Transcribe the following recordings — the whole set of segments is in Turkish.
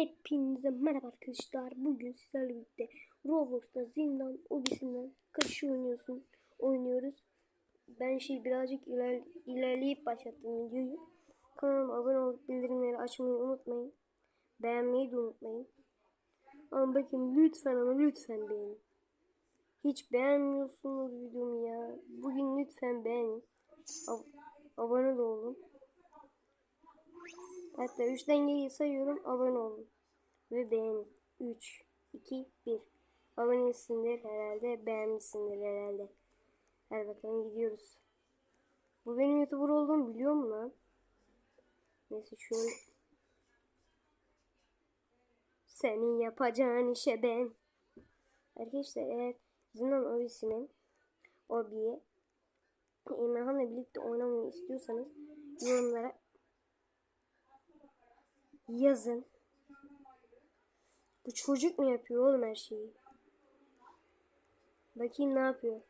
Hepinize merhaba arkadaşlar. Bugün sizlerle birlikte Roblox'ta zindan obisinden kaçış oynuyorsun. Oynuyoruz. Ben şey birazcık iler, ilerleyip başlattım videoyu. Kanalıma abone olup bildirimleri açmayı unutmayın. Beğenmeyi de unutmayın. Ama bakın lütfen ama lütfen beğenin. Hiç beğenmiyorsunuz videomu ya. Bugün lütfen beğenin. Ab- abone de olun. Hatta 3'ten geriye sayıyorum. Abone olun. Ve beğenin. 3, 2, 1. Abonesindir herhalde. Beğenmişsindir herhalde. Hadi bakalım gidiyoruz. Bu benim YouTuber olduğumu biliyor mu lan? Neyse şöyle. Senin yapacağın işe ben. Arkadaşlar eğer Zindan Obisi'nin Obi'ye Emirhan'la birlikte oynamayı istiyorsanız yorumlara yazın. Bu çocuk mu yapıyor oğlum her şeyi? Bakayım ne yapıyor.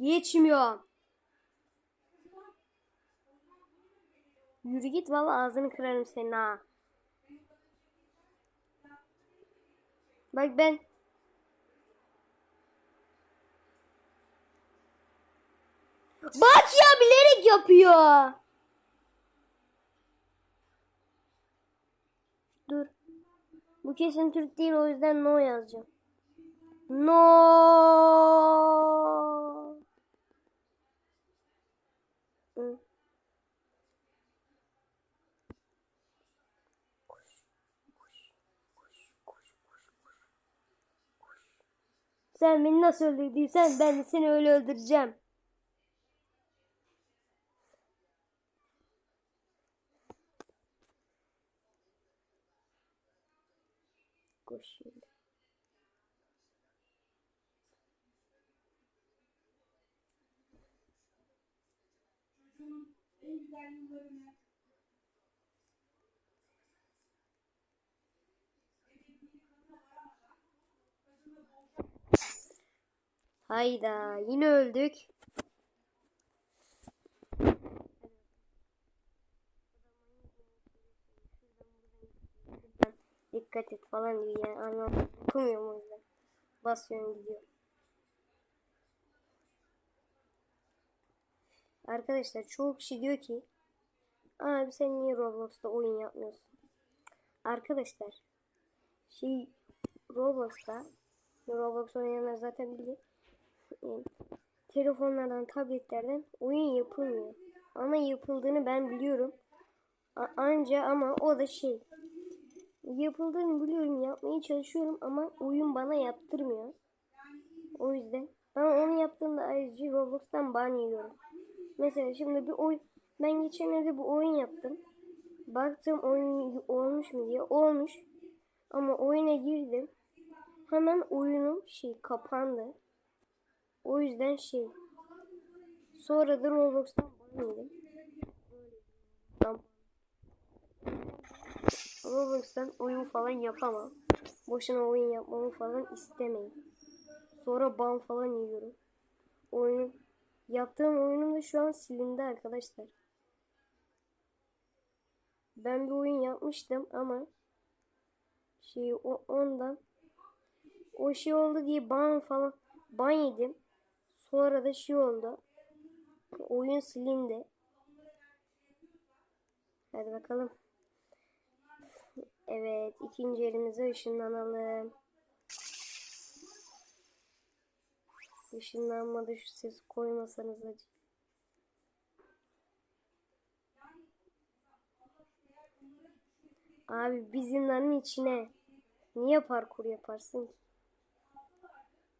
Geçmiyor. Yürü git valla ağzını kırarım senin ha. Bak ben Bak ya bilerek yapıyor. Dur. Bu kesin Türk değil o yüzden no yazacağım. No. Sen beni nasıl öldürdüysen ben de seni öyle öldüreceğim. Koş şimdi. Hayda yine öldük. Dikkat et falan diyor yani anlamadım. Okumuyorum o yüzden. Basıyorum gidiyor. Arkadaşlar çoğu kişi diyor ki abi sen niye Roblox'ta oyun yapmıyorsun? Arkadaşlar şey Roblox'ta Roblox oynayanlar zaten bilir. Telefonlardan, tabletlerden oyun yapılmıyor. Ama yapıldığını ben biliyorum. A- anca ama o da şey yapıldığını biliyorum yapmaya çalışıyorum ama oyun bana yaptırmıyor. O yüzden ben onu yaptığımda ayrıca Roblox'tan ban yiyorum. Mesela şimdi bir oyun ben geçenlerde bu oyun yaptım. Baktım oyun olmuş mu diye olmuş. Ama oyuna girdim. Hemen oyunum şey kapandı. O yüzden şey sonra da Roblox'tan ban yedim. Roblox'tan oyun falan yapamam. Boşuna oyun yapmamı falan istemeyin. Sonra ban falan yiyorum. Oyun yaptığım oyunum da şu an silindi arkadaşlar. Ben bir oyun yapmıştım ama şey o ondan o şey oldu diye ban falan ban yedim. Sonra da şey oldu. Oyun silindi. Hadi bakalım. Evet, ikinci elimize ışınlanalım. Işınlanmadı şu ses koymasanız acı. Abi bir zindanın içine niye parkur yaparsın ki?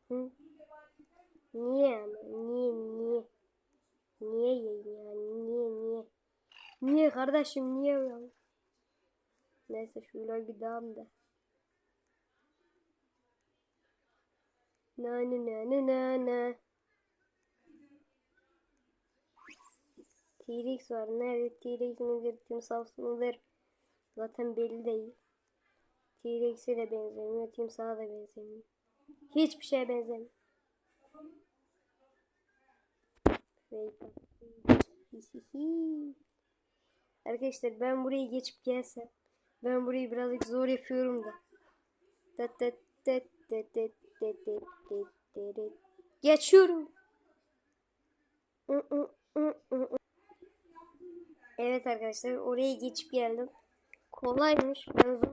Hı? Niye ama? Niye niye? Niye ya? Niye niye? Niye kardeşim niye ya? Neyse bir daha da. Na na na na na. T-Rex var. Nerede T-Rex midir? Timsah mıdır? Zaten belli değil. T-Rex'e de benzemiyor. Timsah'a da benzemiyor. Hiçbir şeye benzemiyor. Arkadaşlar ben burayı geçip gelsem ben burayı birazcık zor yapıyorum da. Geçiyorum. Evet arkadaşlar oraya geçip geldim. Kolaymış. Ben zor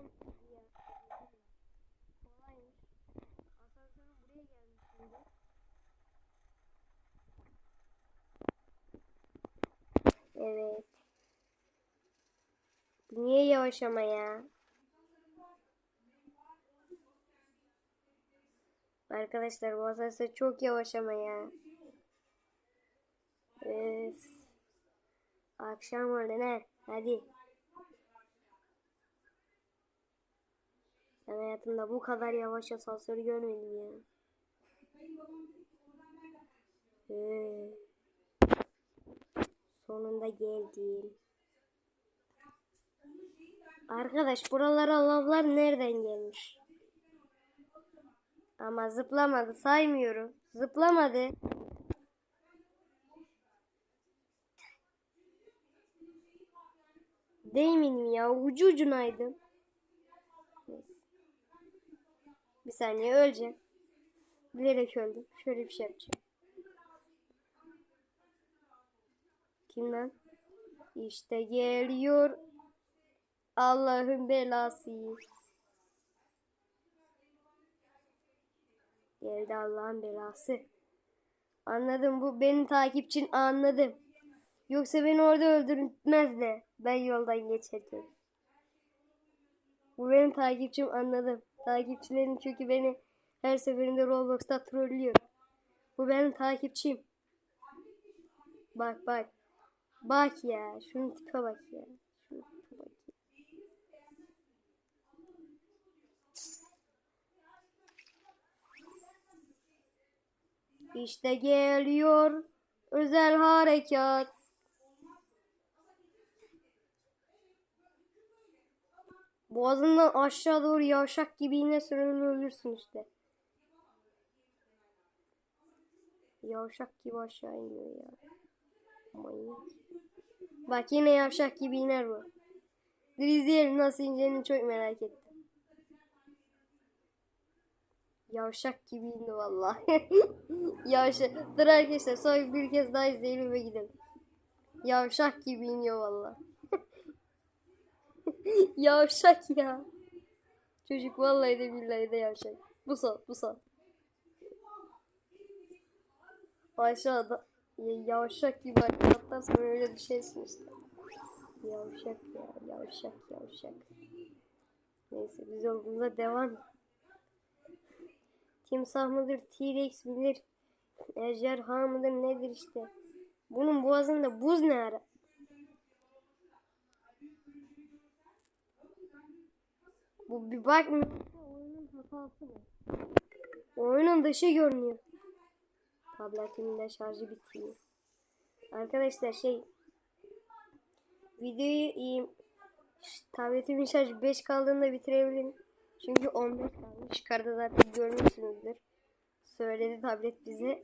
Evet. Niye yavaş ama ya? Arkadaşlar bu asansör çok yavaş ama ya. Öf. Akşam oldu ne? Hadi. Ben hayatımda bu kadar yavaş asansör görmedim ya. Ee, sonunda geldim. Arkadaş buralara lavlar nereden gelmiş? Ama zıplamadı saymıyorum. Zıplamadı. Değmedim ya ucu ucunaydım. Bir saniye öleceğim. Bilerek öldüm. Şöyle bir şey yapacağım. Kim lan? İşte geliyor Allah'ın belası. Geldi Allah'ın belası. Anladım bu benim takipçin anladım. Yoksa beni orada öldürmezdi. Ben yoldan geçerken. Bu benim takipçim anladım. Takipçilerim çünkü beni her seferinde Roblox'ta trollüyor. Bu benim takipçim. Bak bak. Bak ya. Şunun tipe bak ya. Şunun tipe bak ya. İşte geliyor özel harekat. Boğazından aşağı doğru yavşak gibi yine sürünür ölürsün işte. Yavşak gibi aşağı iniyor ya. Manyak. Bak yine yavşak gibi iner bu. İzleyelim nasıl ineceğini çok merak ettim. Yavşak gibi indi vallahi. Yavşak. Dur arkadaşlar sonra bir kez daha izleyelim ve gidelim. Yavşak gibi iniyor vallahi. yavşak ya. Çocuk vallahi de billahi de yavşak. Bu son bu son. Aşağıda ya, yavşak gibi hatta sonra öyle düşersin işte. Yavşak ya yavşak yavşak. Neyse biz yolumuza devam. Timsah mıdır, T-Rex midir, ejderha mıdır nedir işte. Bunun boğazında buz ne ara? Bu bir bakmıyor. Oyunun hatası mı? Oyunun dışı görünüyor. Tabletimin de şarjı bitiyor. Arkadaşlar şey videoyu iyi tabletimin şarjı 5 kaldığında bitirebilirim. Çünkü 15 kalmış. Yukarıda zaten görmüşsünüzdür. Söyledi tablet bize.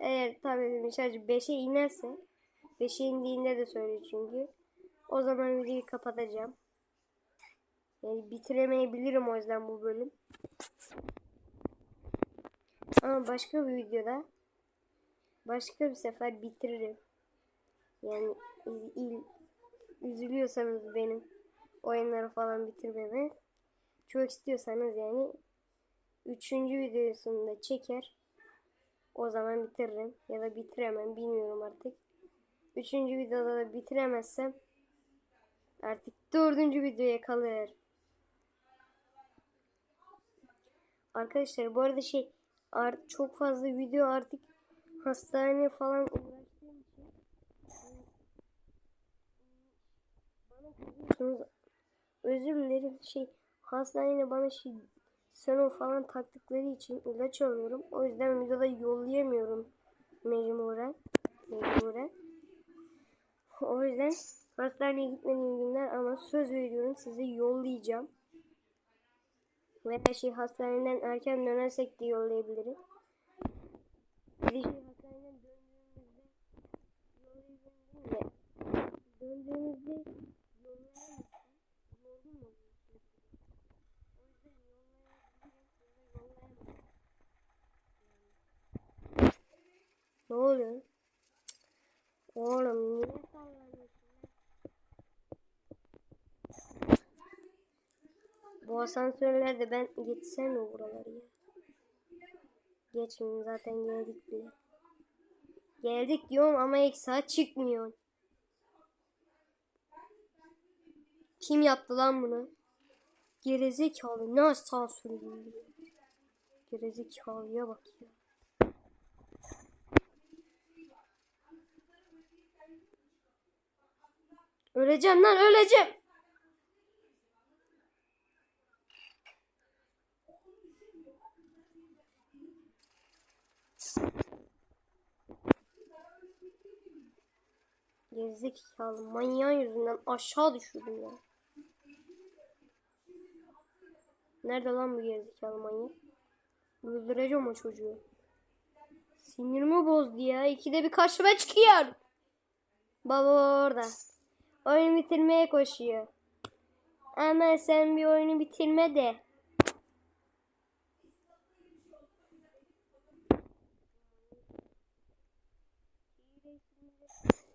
Eğer tabletimin şarjı 5'e inerse 5'e indiğinde de söylüyor çünkü. O zaman videoyu kapatacağım. Yani bitiremeyebilirim o yüzden bu bölüm. Ama başka bir videoda başka bir sefer bitiririm. Yani il, üzülüyorsanız benim oyunları falan bitirmemi çok istiyorsanız yani üçüncü videosunda çeker o zaman bitiririm ya da bitiremem bilmiyorum artık. Üçüncü videoda da bitiremezsem artık dördüncü videoya kalır. Arkadaşlar bu arada şey art çok fazla video artık hastane falan uğraştığım için bana. Özür dilerim şey hastanede bana şey serum falan taktıkları için ilaç alıyorum. O yüzden videoda yollayamıyorum mecburen. Mecburen. O yüzden hastaneye gitmediğim günler ama söz veriyorum size yollayacağım. Veya şey hastaneden erken dönersek de yollayabilirim. Bir de şey hastaneden döndüğümüzde yollayabilirim de döndüğümüzde yollayamazsam yolda Ne oluyor? Oğlum niye? Bu asansörlerde ben geçsem mi buraları ya? Geçmiyorum zaten geldik bile. Geldik diyorum ama saat çıkmıyor. Kim yaptı lan bunu? Gerizekalı ne asansörü. Gerizekalıya bak ya. Öleceğim lan öleceğim. Gerizekalı manyağın yüzünden aşağı düşürdüm ya. Nerede lan bu gerizekalı manyak? Öldüreceğim o çocuğu. Sinirimi bozdu ya. İkide bir karşıma çıkıyor. Baba orada. Oyunu bitirmeye koşuyor. Ama sen bir oyunu bitirme de.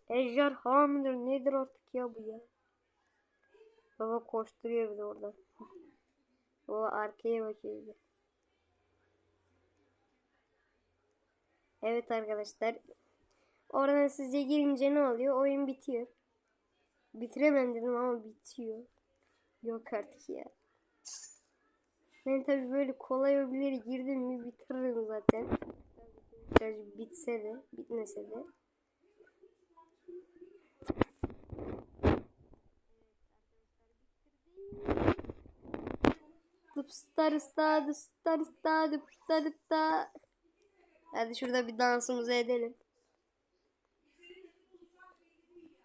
Ejderha mıdır nedir artık ya bu ya? Baba koşturuyor bizi oradan. Baba arkaya bakıyor. Evet arkadaşlar. Oradan sizce girince ne oluyor? Oyun bitiyor. Bitiremem dedim ama bitiyor. Yok artık ya. Ben tabii böyle kolay öbürleri girdim mi bitiririm zaten. Tabii bitse de bitmese de. Dıpstar sta dıpstar sta dıpstar sta. Hadi şurada bir dansımızı edelim.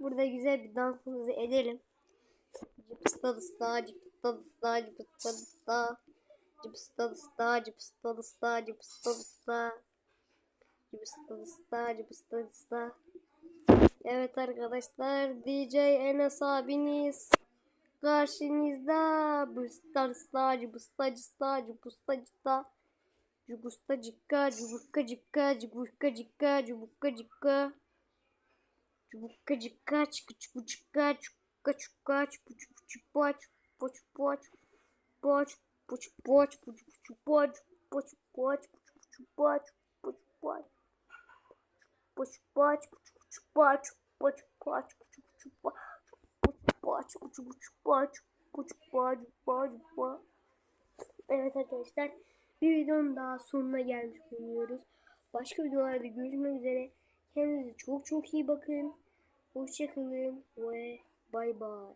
Burada güzel bir dansımızı edelim. Cıpsta dısta cıpsta dısta cıpsta dısta. Cıpsta dısta cıpsta dısta cıpsta dısta. Cıpsta dısta cıpsta dısta. Evet arkadaşlar DJ Enes abiniz karşınızda. Bısta dısta cıpsta cısta cıpsta cısta. Cugusta cika, cubukka cika, cubukka cika, cubukka cika. Cubukka cika, çıkı çupu çupa, çupa çupa, çupu çupu çupa, çupa çupa. Çupa çupa, çupu çupu çupa, çupa çupa, çupu çupu çupa, çupa çupa, çupu çupu çupa, çupa çupa, çupa çupa. Evet arkadaşlar bir videonun daha sonuna gelmiş bulunuyoruz. Başka videolarda görüşmek üzere. Kendinize çok çok iyi bakın. Hoşçakalın ve bay bay.